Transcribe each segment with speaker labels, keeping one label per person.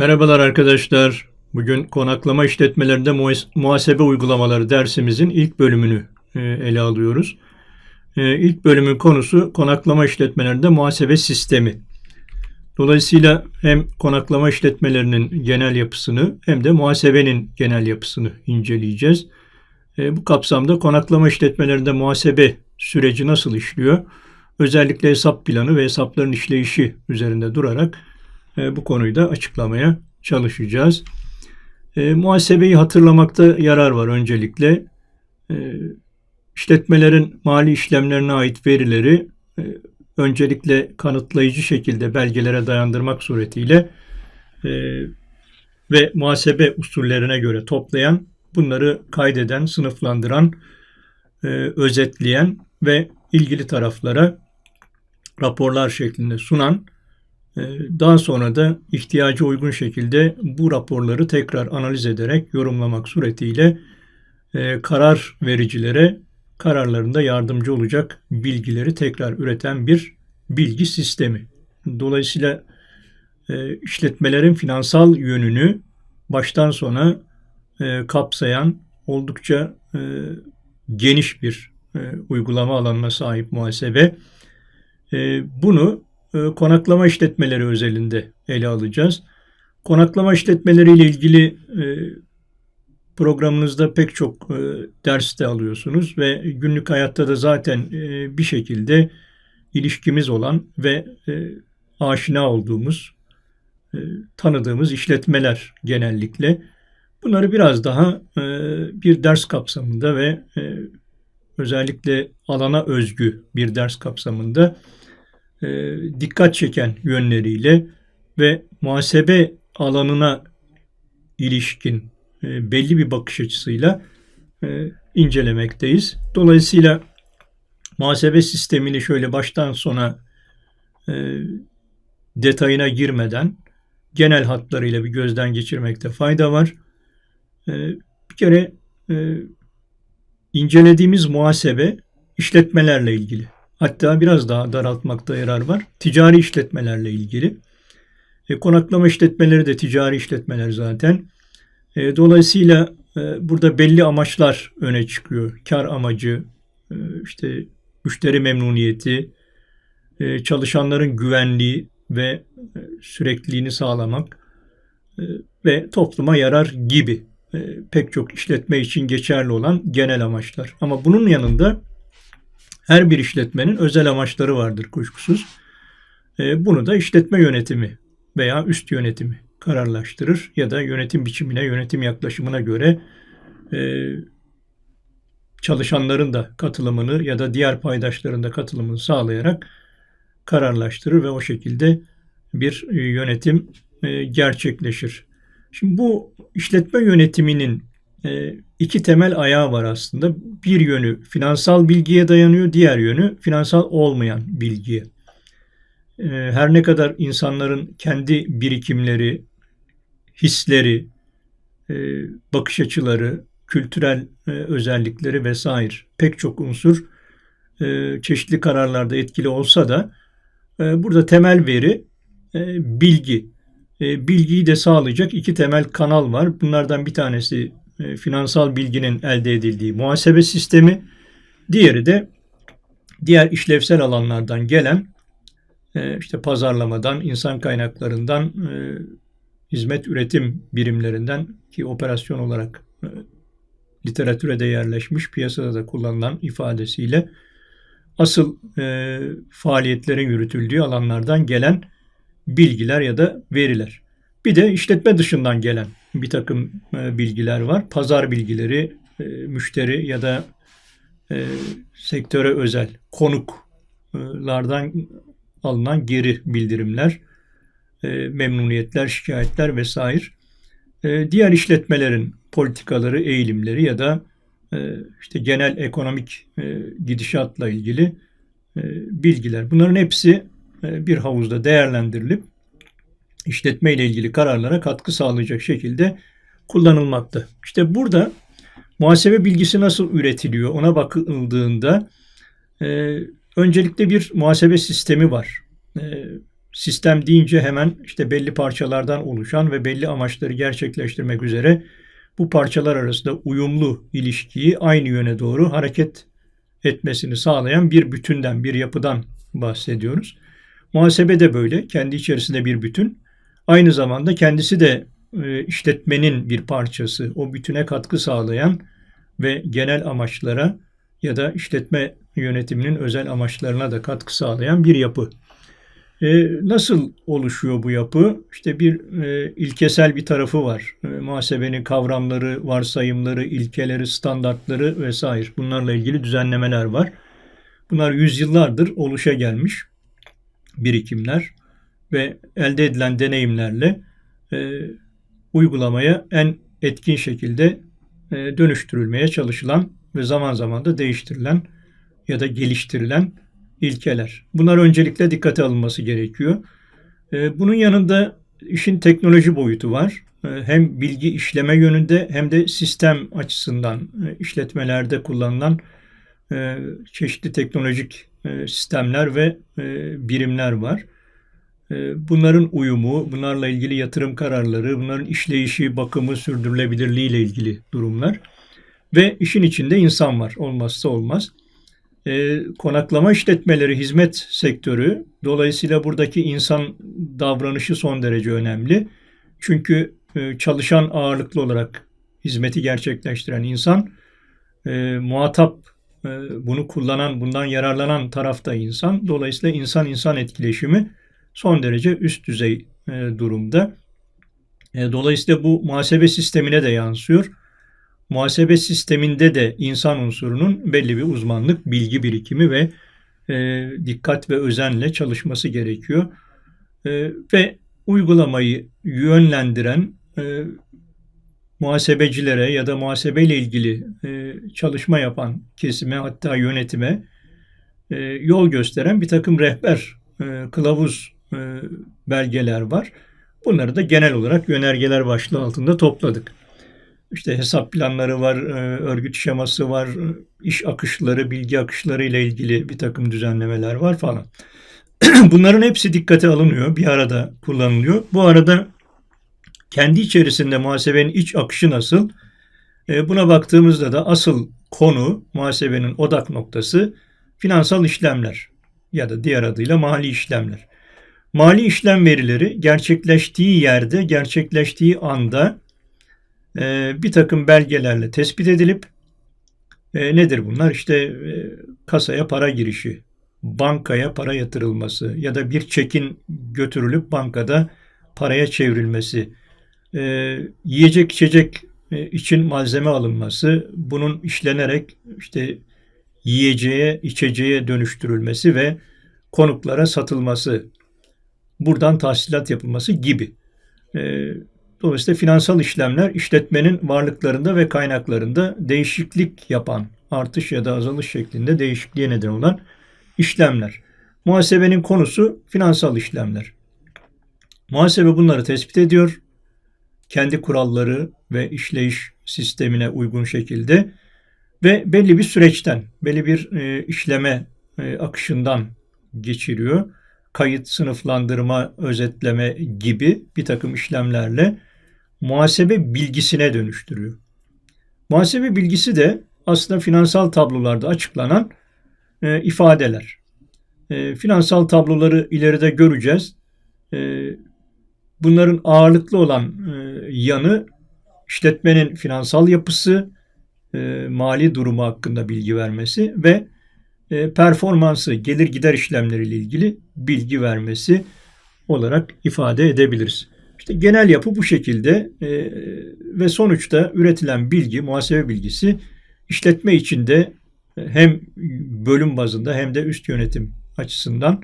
Speaker 1: Merhabalar arkadaşlar. Bugün konaklama işletmelerinde muhas- muhasebe uygulamaları dersimizin ilk bölümünü e, ele alıyoruz. E, İlk bölümün konusu konaklama işletmelerinde muhasebe sistemi. Dolayısıyla hem konaklama işletmelerinin genel yapısını hem de muhasebenin genel yapısını inceleyeceğiz. E, Bu kapsamda konaklama işletmelerinde muhasebe süreci nasıl işliyor? Özellikle hesap planı ve hesapların işleyişi üzerinde durarak e, bu konuyu da açıklamaya çalışacağız. E, muhasebeyi hatırlamakta yarar var öncelikle. E, işletmelerin mali işlemlerine ait verileri e, öncelikle kanıtlayıcı şekilde belgelere dayandırmak suretiyle e, ve muhasebe usullerine göre toplayan, bunları kaydeden, sınıflandıran, e, özetleyen ve ilgili taraflara raporlar şeklinde sunan Daha sonra da ihtiyaca uygun şekilde bu raporları tekrar analiz ederek yorumlamak suretiyle e, karar vericilere kararlarında yardımcı olacak bilgileri tekrar üreten bir bilgi sistemi. Dolayısıyla e, işletmelerin finansal yönünü baştan sona e, kapsayan oldukça geniş bir uygulama alanına sahip muhasebe. Bunu konaklama işletmeleri özelinde ele alacağız. Konaklama işletmeleri ile ilgili e, programınızda pek çok e, ders de alıyorsunuz ve günlük hayatta da zaten bir şekilde ilişkimiz olan ve aşina olduğumuz, tanıdığımız işletmeler genellikle. Bunları biraz daha bir ders kapsamında ve özellikle alana özgü bir ders kapsamında e, dikkat çeken yönleriyle ve muhasebe alanına ilişkin e, belli bir bakış açısıyla e, incelemekteyiz. Dolayısıyla muhasebe sistemini şöyle baştan sona detayına girmeden genel hatlarıyla bir gözden geçirmekte fayda var. Bir kere incelediğimiz muhasebe işletmelerle ilgili. Hatta biraz daha daraltmakta yarar var. Ticari işletmelerle ilgili. E, konaklama işletmeleri de ticari işletmeler zaten. E, dolayısıyla e, burada belli amaçlar öne çıkıyor. Kar amacı, e, işte müşteri memnuniyeti, e, çalışanların güvenliği ve e, sürekliliğini sağlamak e, ve topluma yarar gibi e, pek çok işletme için geçerli olan genel amaçlar. Ama bunun yanında her bir işletmenin özel amaçları vardır kuşkusuz. E, bunu da işletme yönetimi veya üst yönetimi kararlaştırır ya da yönetim biçimine, yönetim yaklaşımına göre e, çalışanların da katılımını ya da diğer paydaşların da katılımını sağlayarak kararlaştırır ve o şekilde bir e, yönetim gerçekleşir. Şimdi bu işletme yönetiminin iki temel ayağı var aslında. Bir yönü finansal bilgiye dayanıyor, diğer yönü finansal olmayan bilgiye. E, her ne kadar insanların kendi birikimleri, hisleri, e, bakış açıları, kültürel özellikleri vesaire pek çok unsur çeşitli kararlarda etkili olsa da burada temel veri bilgi. Bilgiyi de sağlayacak iki temel kanal var. Bunlardan bir tanesi e, finansal bilginin elde edildiği muhasebe sistemi, diğeri de diğer işlevsel alanlardan gelen e, işte pazarlamadan, insan kaynaklarından, e, hizmet üretim birimlerinden ki operasyon olarak literatüre de yerleşmiş, piyasada da kullanılan ifadesiyle asıl faaliyetlerin yürütüldüğü alanlardan gelen bilgiler ya da veriler. Bir de işletme dışından gelen bir takım e, bilgiler var. Pazar bilgileri, e, müşteri ya da e, sektöre özel konuklardan alınan geri bildirimler, memnuniyetler, şikayetler vesaire. Diğer işletmelerin politikaları, eğilimleri ya da işte genel ekonomik gidişatla ilgili bilgiler. Bunların hepsi bir havuzda değerlendirilip işletme ile ilgili kararlara katkı sağlayacak şekilde kullanılmakta. İşte burada muhasebe bilgisi nasıl üretiliyor ona bakıldığında e, öncelikle bir muhasebe sistemi var. E, sistem deyince hemen işte belli parçalardan oluşan ve belli amaçları gerçekleştirmek üzere bu parçalar arasında uyumlu ilişkiyi aynı yöne doğru hareket etmesini sağlayan bir bütünden, bir yapıdan bahsediyoruz. Muhasebe de böyle, kendi içerisinde bir bütün. Aynı zamanda kendisi de e, işletmenin bir parçası, o bütüne katkı sağlayan ve genel amaçlara ya da işletme yönetiminin özel amaçlarına da katkı sağlayan bir yapı. E, nasıl oluşuyor bu yapı? İşte bir e, ilkesel bir tarafı var. E, muhasebenin kavramları, varsayımları, ilkeleri, standartları vesaire. Bunlarla ilgili düzenlemeler var. Bunlar yüzyıllardır oluşa gelmiş birikimler ve elde edilen deneyimlerle e, uygulamaya en etkin şekilde e, dönüştürülmeye çalışılan ve zaman zaman da değiştirilen ya da geliştirilen ilkeler. Bunlar öncelikle dikkate alınması gerekiyor. E, bunun yanında işin teknoloji boyutu var. E, hem bilgi işleme yönünde hem de sistem açısından e, işletmelerde kullanılan çeşitli teknolojik sistemler ve birimler var. Bunların uyumu, bunlarla ilgili yatırım kararları, bunların işleyişi, bakımı, sürdürülebilirliği ile ilgili durumlar. Ve işin içinde insan var. Olmazsa olmaz e, konaklama işletmeleri hizmet sektörü. Dolayısıyla buradaki insan davranışı son derece önemli. Çünkü e, çalışan ağırlıklı olarak hizmeti gerçekleştiren insan, e, muhatap, e, bunu kullanan, bundan yararlanan tarafta insan. Dolayısıyla insan-insan etkileşimi son derece üst düzey e, durumda. E, dolayısıyla bu muhasebe sistemine de yansıyor muhasebe sisteminde de insan unsurunun belli bir uzmanlık, bilgi birikimi ve e, dikkat ve özenle çalışması gerekiyor. Ve uygulamayı yönlendiren muhasebecilere ya da muhasebeyle ilgili çalışma yapan kesime hatta yönetime yol gösteren bir takım rehber, kılavuz belgeler var. Bunları da genel olarak yönergeler başlığı altında topladık. İşte hesap planları var, e, örgüt şeması var, iş akışları, bilgi akışları ile ilgili bir takım düzenlemeler var falan. Bunların hepsi dikkate alınıyor, bir arada kullanılıyor. Bu arada kendi içerisinde muhasebenin iç akışı nasıl? E, buna baktığımızda da asıl konu muhasebenin odak noktası finansal işlemler ya da diğer adıyla mali işlemler. Mali işlem verileri gerçekleştiği yerde, gerçekleştiği anda e, bir takım belgelerle tespit edilip e, nedir bunlar? İşte e, kasaya para girişi, bankaya para yatırılması ya da bir çekin götürülüp bankada paraya çevrilmesi, e, yiyecek içecek e, için malzeme alınması, bunun işlenerek işte yiyeceğe, içeceğe dönüştürülmesi ve konuklara satılması, buradan tahsilat yapılması gibi. E, Dolayısıyla finansal işlemler işletmenin varlıklarında ve kaynaklarında değişiklik yapan, artış ya da azalış şeklinde değişikliğe neden olan işlemler. Muhasebenin konusu finansal işlemler. Muhasebe bunları tespit ediyor. Kendi kuralları ve işleyiş sistemine uygun şekilde ve belli bir süreçten, belli bir e, işleme e, akışından geçiriyor. Kayıt, sınıflandırma, özetleme gibi bir takım işlemlerle muhasebe bilgisine dönüştürüyor. Muhasebe bilgisi de aslında finansal tablolarda açıklanan e, ifadeler. E, finansal tabloları ileride göreceğiz. E, bunların ağırlıklı olan e, yanı işletmenin finansal yapısı, e, mali durumu hakkında bilgi vermesi ve performansı, gelir gider işlemleriyle ilgili bilgi vermesi olarak ifade edebiliriz. İşte genel yapı bu şekilde e, ve sonuçta üretilen bilgi, muhasebe bilgisi işletme içinde e, hem bölüm bazında hem de üst yönetim açısından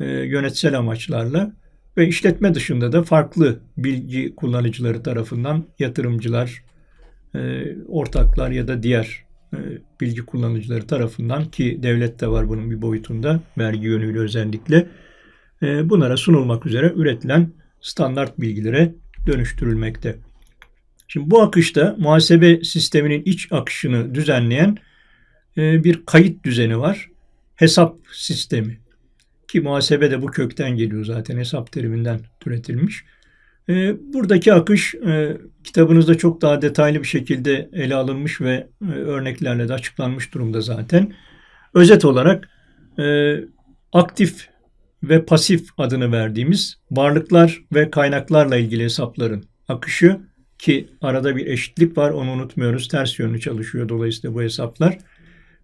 Speaker 1: e, yönetsel amaçlarla ve işletme dışında da farklı bilgi kullanıcıları tarafından yatırımcılar, e, ortaklar ya da diğer e, bilgi kullanıcıları tarafından ki devlet de var bunun bir boyutunda vergi yönüyle özellikle e, bunlara sunulmak üzere üretilen standart bilgilere dönüştürülmekte. Şimdi bu akışta muhasebe sisteminin iç akışını düzenleyen e, bir kayıt düzeni var. Hesap sistemi. Ki muhasebe de bu kökten geliyor zaten hesap teriminden türetilmiş. E, buradaki akış e, kitabınızda çok daha detaylı bir şekilde ele alınmış ve e, örneklerle de açıklanmış durumda zaten. Özet olarak e, aktif ve pasif adını verdiğimiz varlıklar ve kaynaklarla ilgili hesapların akışı ki arada bir eşitlik var onu unutmuyoruz. Ters yönlü çalışıyor dolayısıyla bu hesaplar.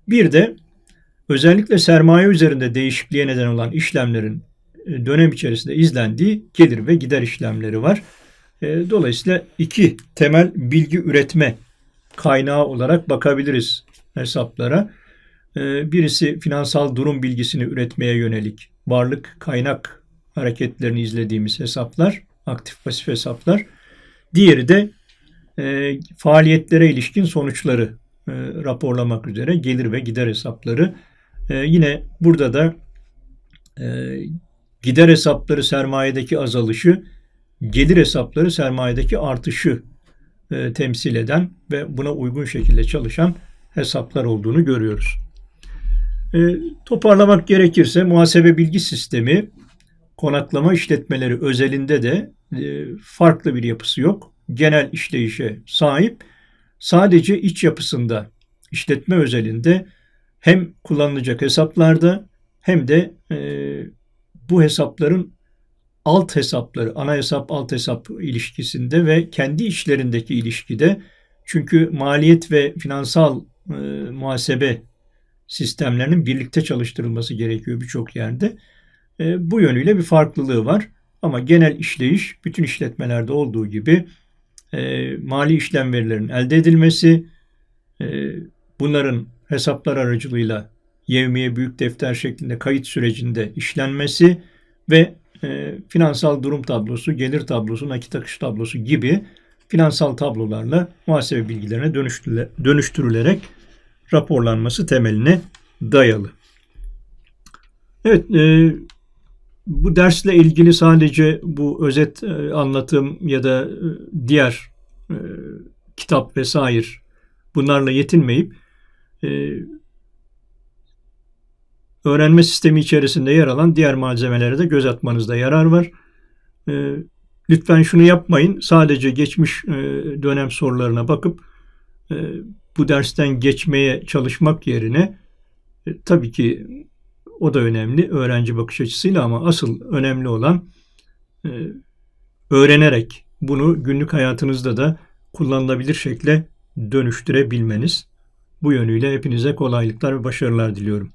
Speaker 1: Bir de özellikle sermaye üzerinde değişikliğe neden olan işlemlerin dönem içerisinde izlendiği gelir ve gider işlemleri var. E, Dolayısıyla iki temel bilgi üretme kaynağı olarak bakabiliriz hesaplara. E, Birisi finansal durum bilgisini üretmeye yönelik varlık kaynak hareketlerini izlediğimiz hesaplar, aktif pasif hesaplar. Diğeri de e, faaliyetlere ilişkin sonuçları e, raporlamak üzere gelir ve gider hesapları. E, yine burada da e, gider hesapları sermayedeki azalışı, gelir hesapları sermayedeki artışı e, temsil eden ve buna uygun şekilde çalışan hesaplar olduğunu görüyoruz. E, toparlamak gerekirse muhasebe bilgi sistemi konaklama işletmeleri özelinde de e, farklı bir yapısı yok. Genel işleyişe sahip. Sadece iç yapısında işletme özelinde hem kullanılacak hesaplarda hem de e, bu hesapların alt hesapları, ana hesap alt hesap ilişkisinde ve kendi işlerindeki ilişkide çünkü maliyet ve finansal e, muhasebe sistemlerinin birlikte çalıştırılması gerekiyor birçok yerde. E, bu yönüyle bir farklılığı var. Ama genel işleyiş bütün işletmelerde olduğu gibi e, mali işlem verilerinin elde edilmesi, e, bunların hesaplar aracılığıyla yevmiye büyük defter şeklinde kayıt sürecinde işlenmesi ve e, finansal durum tablosu, gelir tablosu, nakit akış tablosu gibi finansal tablolarla muhasebe bilgilerine dönüştürüle, dönüştürülerek raporlanması temeline dayalı. Evet, e, bu dersle ilgili sadece bu özet e, anlatım ya da e, diğer e, kitap vesaire bunlarla yetinmeyip e, öğrenme sistemi içerisinde yer alan diğer malzemelere de göz atmanızda yarar var. E, lütfen şunu yapmayın. Sadece geçmiş e, dönem sorularına bakıp e, bu dersten geçmeye çalışmak yerine e, tabii ki o da önemli öğrenci bakış açısıyla ama asıl önemli olan e, öğrenerek bunu günlük hayatınızda da kullanılabilir şekle dönüştürebilmeniz. Bu yönüyle hepinize kolaylıklar ve başarılar diliyorum.